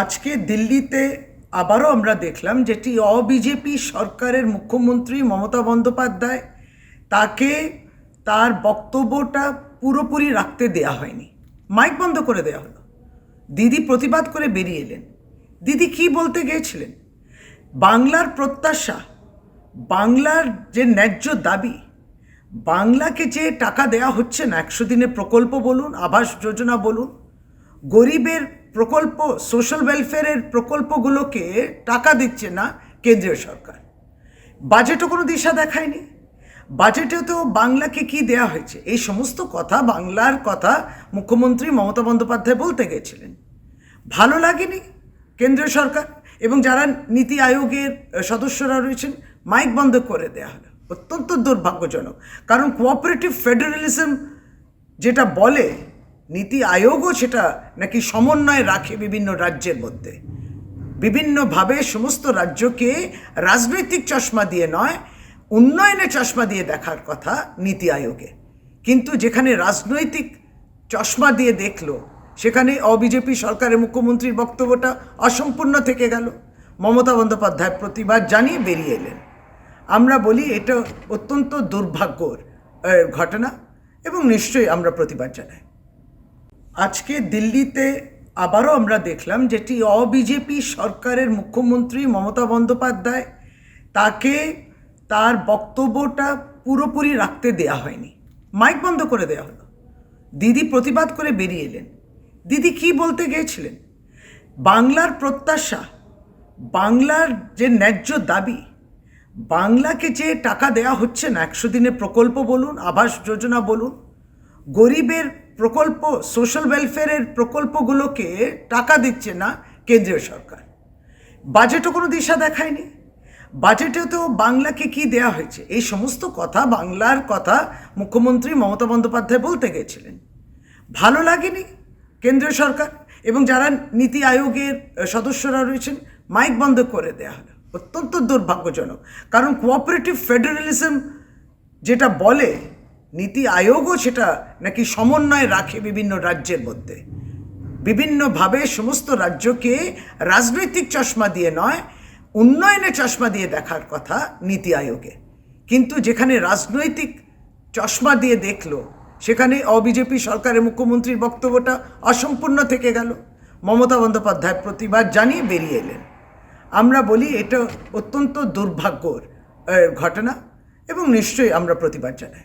আজকে দিল্লিতে আবারও আমরা দেখলাম যেটি অবিজেপি সরকারের মুখ্যমন্ত্রী মমতা বন্দ্যোপাধ্যায়, তাকে তার বক্তব্যটা পুরোপুরি রাখতে দেয়া হয়নি। মাইক বন্ধ করে দেওয়া হলো। দিদি প্রতিবাদ করে বেরিয়ে এলেন। দিদি কি বলতে গিয়েছিলেন? বাংলার প্রত্যাশা, বাংলার যে ন্যায্য দাবি, বাংলাকে যে টাকা দেয়া হচ্ছে না, একশো দিনের প্রকল্প বলুন, আবাস যোজনা বলুন, গরিবের প্রকল্প সোশ্যাল ওয়েলফেয়ারের প্রকল্পগুলোকে টাকা দিচ্ছে না কেন্দ্রীয় সরকার। বাজেটও কোনো দিশা দেখায়নি। বাজেটেও তো বাংলাকে কি দেয়া হয়েছে? এই সমস্ত কথা বাংলার কথা মুখ্যমন্ত্রী মমতা বন্দ্যোপাধ্যায় বলতে গেছিলেন। ভালো লাগেনি কেন্দ্রীয় সরকার এবং যারা নীতি আয়োগের সদস্যরা রয়েছেন মাইক বন্ধ করে দেয়া হলো। অত্যন্ত দুর্ভাগ্যজনক। কারণ কোঅপারেটিভ ফেডারেলিজম যেটা বলে নীতি আয়োগও সেটা নাকি সমন্বয় রাখে বিভিন্ন রাজ্যের মধ্যে। বিভিন্নভাবে সমস্ত রাজ্যকে রাজনৈতিক চশমা দিয়ে নয় উন্নয়নের চশমা দিয়ে দেখার কথা নীতি আয়োগে। কিন্তু যেখানে রাজনৈতিক চশমা দিয়ে দেখল, সেখানে অবিজেপি সরকারের মুখ্যমন্ত্রীর বক্তব্যটা অসম্পূর্ণ থেকে গেল। মমতা বন্দ্যোপাধ্যায় প্রতিবাদ জানিয়ে বেরিয়ে এলেন। আমরা বলি এটা অত্যন্ত দুর্ভাগ্যর ঘটনা এবং নিশ্চয়ই আমরা প্রতিবাদ জানাই। আজকে দিল্লিতে আবারও আমরা দেখলাম যেটি অবিজেপি সরকারের মুখ্যমন্ত্রী মমতা বন্দ্যোপাধ্যায় তাকে তার বক্তব্যটা পুরোপুরি রাখতে দেয়া হয়নি। মাইক বন্ধ করে দেওয়া হলো। দিদি প্রতিবাদ করে বেরিয়ে এলেন। দিদি কি বলতে গিয়েছিলেন? বাংলার প্রত্যাশা, বাংলার যে ন্যায্য দাবি, বাংলাকে যে টাকা দেয়া হচ্ছে না, একশো দিনের প্রকল্প বলুন, আবাস যোজনা বলুন, গরিবের প্রকল্প সোশ্যাল ওয়েলফেয়ারের প্রকল্পগুলোকে টাকা দিচ্ছে না কেন্দ্রীয় সরকার। বাজেটও কোনো দিশা দেখায়নি। বাজেটেও তো বাংলাকে কি দেয়া হয়েছে? এই সমস্ত কথা বাংলার কথা মুখ্যমন্ত্রী মমতা বন্দ্যোপাধ্যায় বলতে গেছিলেন। ভালো লাগেনি কেন্দ্রীয় সরকার এবং যারা নীতি আয়োগের সদস্যরা রয়েছেন মাইক বন্ধ করে দেয়া হলো। অত্যন্ত দুর্ভাগ্যজনক। কারণ কোঅপারেটিভ ফেডারেলিজম যেটা বলে নীতি আয়োগও সেটা নাকি সমন্বয় রাখে বিভিন্ন রাজ্যের মধ্যে। বিভিন্নভাবে সমস্ত রাজ্যকে রাজনৈতিক চশমা দিয়ে নয় উন্নয়নের চশমা দিয়ে দেখার কথা নীতি আয়োগে। কিন্তু যেখানে রাজনৈতিক চশমা দিয়ে দেখল, সেখানে অবিজেপি সরকারের মুখ্যমন্ত্রীর বক্তব্যটা অসম্পূর্ণ থেকে গেল। মমতা বন্দ্যোপাধ্যায় প্রতিবাদ জানিয়ে বেরিয়ে এলেন। আমরা বলি এটা অত্যন্ত দুর্ভাগ্যর ঘটনা এবং নিশ্চয়ই আমরা প্রতিবাদ জানাই।